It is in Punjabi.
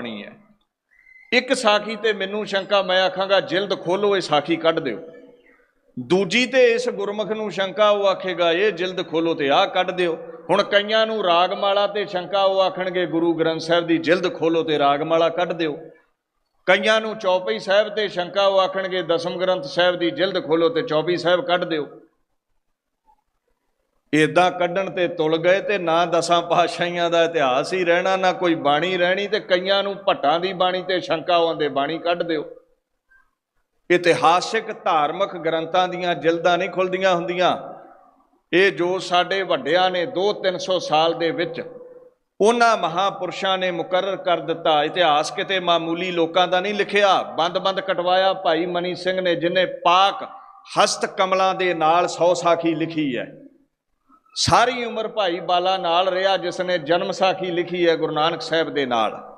ਬਣੀ ਹੈ। ਇੱਕ ਸਾਖੀ ਤੇ ਮੈਨੂੰ ਸ਼ੰਕਾ, ਮੈਂ ਆਖਾਂਗਾ, ਜਿਲਦ ਖੋਲੋ, ਇਹ ਸਾਖੀ ਕੱਢ ਦਿਓ। ਦੂਜੀ ਤੇ ਇਸ ਗੁਰਮੁਖ ਨੂੰ ਸ਼ੰਕਾ, ਉਹ ਆਖੇਗਾ, ਇਹ ਜਿਲਦ ਖੋਲੋ ਤੇ ਆਹ ਕੱਢ ਦਿਓ। ਹੁਣ ਕਈਆਂ ਨੂੰ ਰਾਗਮਾਲਾ ਤੇ ਸ਼ੰਕਾ, ਉਹ ਆਖਣਗੇ, ਗੁਰੂ ਗ੍ਰੰਥ ਸਾਹਿਬ ਦੀ ਜਿਲਦ ਖੋਲੋ ਤੇ ਰਾਗਮਾਲਾ ਕੱਢ ਦਿਓ। ਕਈਆਂ ਨੂੰ ਚੌਪਈ ਸਾਹਿਬ ਤੇ ਸ਼ੰਕਾ, ਉਹ ਆਖਣਗੇ, ਦਸਮ ਗ੍ਰੰਥ ਸਾਹਿਬ ਦੀ ਜਿਲਦ ਖੋਲੋ ਤੇ ਚੌਪਈ ਸਾਹਿਬ ਕੱਢ ਦਿਓ। ਇਦਾਂ ਕੱਢਣ ਤੇ ਤੁਲ ਗਏ ਤੇ ਨਾ ਦਸਾਂ ਪਾਤਸ਼ਾਹੀਆਂ ਦਾ ਇਤਿਹਾਸ ਹੀ ਰਹਿਣਾ, ਨਾ ਕੋਈ ਬਾਣੀ ਰਹਿਣੀ ਤੇ ਕਈਆਂ ਨੂੰ ਭੱਟਾਂ ਦੀ ਬਾਣੀ ਤੇ ਸ਼ੰਕਾ ਆਉਂਦੇ ਬਾਣੀ ਕੱਢ ਦਿਓ। ਇਤਿਹਾਸਿਕ ਧਾਰਮਿਕ ਗ੍ਰੰਥਾਂ ਦੀਆਂ ਜਿਲਦਾਂ ਨਹੀਂ ਖੁੱਲਦੀਆਂ ਹੁੰਦੀਆਂ। ਇਹ ਜੋ ਸਾਡੇ ਵੱਡਿਆਂ ਨੇ 2-300 ਸਾਲ ਦੇ ਵਿੱਚ ਉਹਨਾਂ ਮਹਾਪੁਰਸ਼ਾਂ ਨੇ ਮੁਕਰਰ ਕਰ ਦਿੱਤਾ। ਇਤਿਹਾਸ ਕਿਤੇ ਮਾਮੂਲੀ ਲੋਕਾਂ ਦਾ ਨਹੀਂ ਲਿਖਿਆ। ਬੰਦ-ਬੰਦ ਕਟਵਾਇਆ ਭਾਈ ਮਨੀ ਸਿੰਘ ਨੇ, ਜਿਨੇ ਪਾਕ ਹਸਤ ਕਮਲਾਂ ਦੇ ਨਾਲ 100 ਸਾਖੀ ਲਿਖੀ ਹੈ। ਸਾਰੀ ਉਮਰ ਭਾਈ ਬਾਲਾ ਨਾਲ ਰਿਹਾ ਜਿਸ ਨੇ ਜਨਮ ਸਾਖੀ ਲਿਖੀ ਹੈ ਗੁਰੂ ਨਾਨਕ ਸਾਹਿਬ ਦੇ ਨਾਲ।